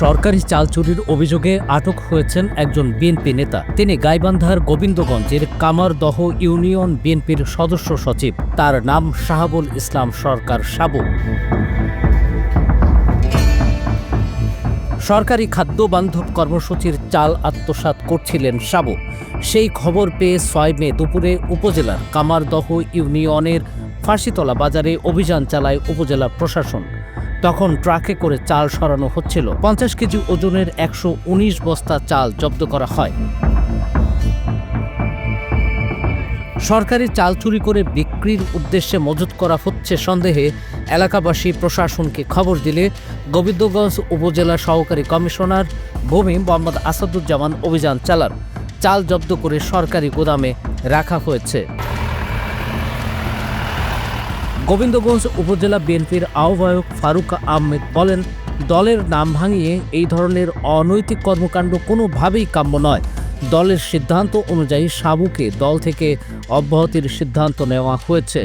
সরকারি চাল চুরির অভিযোগে আটক হয়েছেন একজন বিএনপি নেতা। তিনি গাইবান্ধার গোবিন্দগঞ্জের কামারদহ ইউনিয়ন বিএনপির সদস্য সচিব। তার নাম শাহাবুল ইসলাম সরকার সাবু। সরকারি খাদ্য বান্ধব কর্মসূচির চাল আত্মসাৎ করছিলেন সাবু। সেই খবর পেয়ে ছয় মে দুপুরে উপজেলার কামারদহ ইউনিয়নের ফাঁসিতলা বাজারে অভিযান চালায় উপজেলা প্রশাসন। তখন ট্রাকে করে চাল সরানো হচ্ছিল। পঞ্চাশ কেজি ওজনের একশো উনিশ বস্তা চাল জব্দ করা হয়। সরকারি চাল চুরি করে বিক্রির উদ্দেশ্যে মজুত করা হচ্ছে সন্দেহে এলাকাবাসী প্রশাসনকে খবর দিলে গোবিন্দগঞ্জ উপজেলা সহকারী কমিশনার ভূমি মোহাম্মদ আসাদুজ্জামান অভিযান চালান। চাল জব্দ করে সরকারি গোদামে রাখা হয়েছে। গোবিন্দগঞ্জ উপজেলা বিএনপির আহ্বায়ক ফারুক আহমেদ বলেন, দলের নাম ভাঙিয়ে এই ধরনের অনৈতিক কর্মকাণ্ড কোনোভাবেই কাম্য নয়। দলের সিদ্ধান্ত অনুযায়ী সাবুকে দল থেকে অব্যাহতির সিদ্ধান্ত নেওয়া হয়েছে।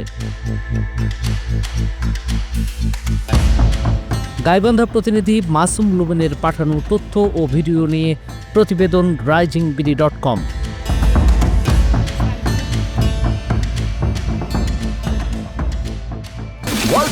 গাইবান্ধা প্রতিনিধি মাসুম লুবেনের পাঠানো তথ্য ও ভিডিও নিয়ে প্রতিবেদন Rising BD dot com.